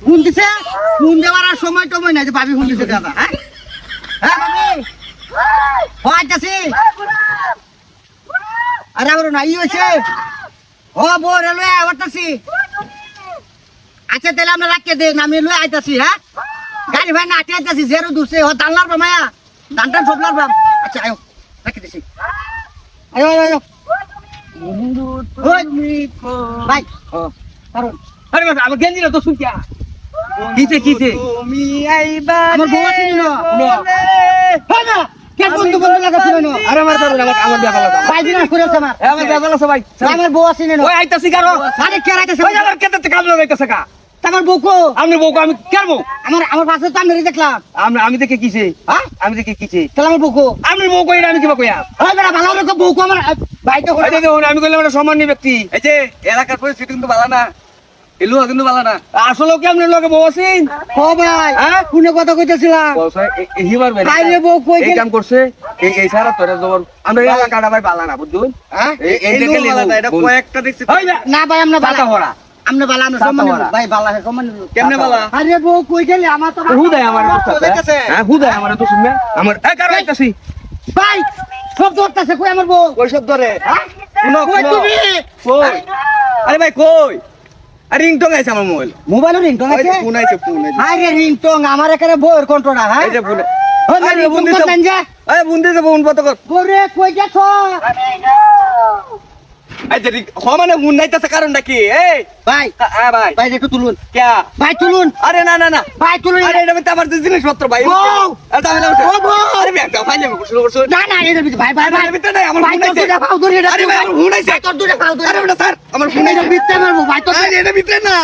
Phone দিছে? Phone দেওয়ার আর সময় টময় নাই যে ভাবি ফোন দিছে দাদা হ্যাঁ? হ্যাঁ ভাবি? ও আইতাছি। আরে আমার নাই হয়েছে। ও বো রেলওয়ে আইতাছি আচ্ছা তাহলে আমরা রাখতে দেন আমি লয়ে আইতাছি হ্যাঁ? গাড়ি ভাই না আটে আইতাছি জেরো দূরছে ও দান লারবা মায়া? দান টান সব লারবা আচ্ছা আয়ো রাখতে দিছি। আয়ো আয়ো আয়ো। ভাই ও কারণ আরে আমার গেঞ্জি না তো শুনকিয়া কিছে কিছে তুমি আইবা আমার বউ আছে না হয় না কে বন্ধু বন্ধু লাগা ছিল না? আরে আমার ধরো আমার আমার বিয়া ভালো ভাই দিন করেছে আমার। এ আমার বিয়া ভালো সবাই আমার বউ আছে না? ওই আইতাছি কারও আরে কে রাইতেছে ওই আমার কেতে কাম লাগাইতাছে কা আমার বউ কো? আমি বউকে আমি কেমন আমার আমার পাশে তো আমি দেখলাম। আমি আমি দেখে কিছে হ্যাঁ? আমি দেখে কিছে তাহলে আমার বউ কো? আমি বউ কই আমি কিবা কইয়া? হয় বেটা ভালো লোক বউ কো আমার। ভাই তো আমি কইলাম সম্মানী ব্যক্তি। এই যে এলাকার পরিস্থিতি কিন্তু ভালো না। এলু কিন্তু ভালো না। আসলে কি আপনার লগে বউ আছেন ও ভাই। হ্যাঁ? কোনে কথা কইতেছিলাম। আরে বউ কই এই কাম করছে এই এই সারা তোরে জবর আমরা এই এলাকাটা ভাই বালা না বুঝুন হ্যাঁ? এই এই দেখে ভালো এটা কয়েকটা দেখছি। না। ভাই আমরা চাতা বালা। ভরা আমরা বালা আমরা সম্মান ভাই বালা সম্মান কেমনে বালা? আরে বউ কই গেলে? আমার তো আমার দেখতেছে? হ্যাঁ হুদায় আমার তো শুনবে? আমার এই কারও আইতাছি ভাই সব ধরতেছে। কই আমার বউ? ওই সব ধরে? হ্যাঁ? কই তুমি? কই? আরে ভাই কই? আরে রিংটং আছে আমার মোবাইল মোবাইলের রিংটং আছে? ফোন আছে ফোন আছে আরে রিংটং আমার এখানে বউয়ের কন্ট্রোল হ্যাঁ? এই যে ফোন ওই আরে রিংটং ফোন দিছে করতেন যে ফোন কর। বউরে কই গেছো? এই যে রিং- হ মানে ফোন নাইতাছে কারণটা কি? এই! ভাই হ্যাঁ ভাই। ভাই একটু তুলুন। ক্যা? ভাই তুলুন। আরে না না না। ভাই তুলুন। আরে এটা তো আমার জিনিসপত্র ভাই। ও! আরে ব্যাগটা না ভাই ভাই ভাই তোর এটা আরে ভাই, আমার ফোন আছে। তোর দুটা ফাউ ধরে আরে বেটা স্যার আমার ফোন এটা আছে মারবো ভাই তোর আরে এটা ভিতরে না।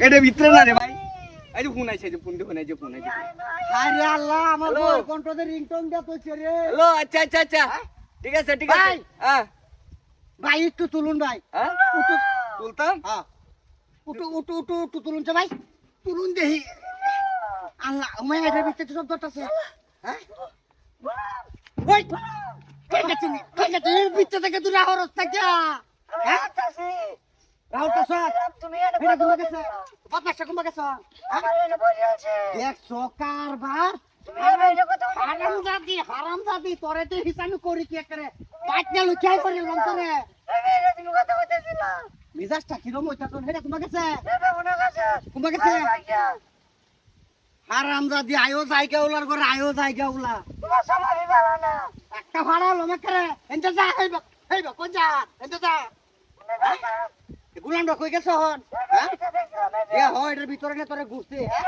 এটা ভিতরে না রে ভাই। এই যে ফোন যে ফোন ফোন আছে ফোন আছে আরে আল্লাহ আমার হ্যালো। বউয়ের কন্ট্রোলে রিংটং দেয়া তো রে। হ্যালো? আচ্ছা আচ্ছা আচ্ছা। ঠিক আছে ঠিক আছে। হ্যাঁ। ভাই একটু তুলুন ভাই। উঠু। তুলতাম? উঠু উঠু উঠু উঠু তুলুন ভাই। তুলুন দেহি আল্লাহ! উমায় এটার ভিতরে সব ধরতেছে হ্যাঁ? ওই! ঠিক আছে ঠিক আছে এর ভিতরে থেকে তুই রাহর থাকে হ্যাঁ? রাহুল তুমি এটা তোমার কাছে দেখছ কারবার? হারাম জাতি হারাম তোরে তো হিসাবে করি কি করে পাটনা লুকিয়াই করে লন্তরে মিজাজটা কিরম হইতা তোর হেটা তোমার কাছে? তোমার কাছে? হারাম জাতি আয়ো জায়গা উলার করে আয়ো জায়গা উলা। একটা ভাড়া লোমে করে এনতে যা হেইবা হেইবা কোন যা এনতে যা। গুলান কই গেছ হন হ্যাঁ? এ হয় এটার ভিতরে নে তোরে ঘুরছে হ্যাঁ?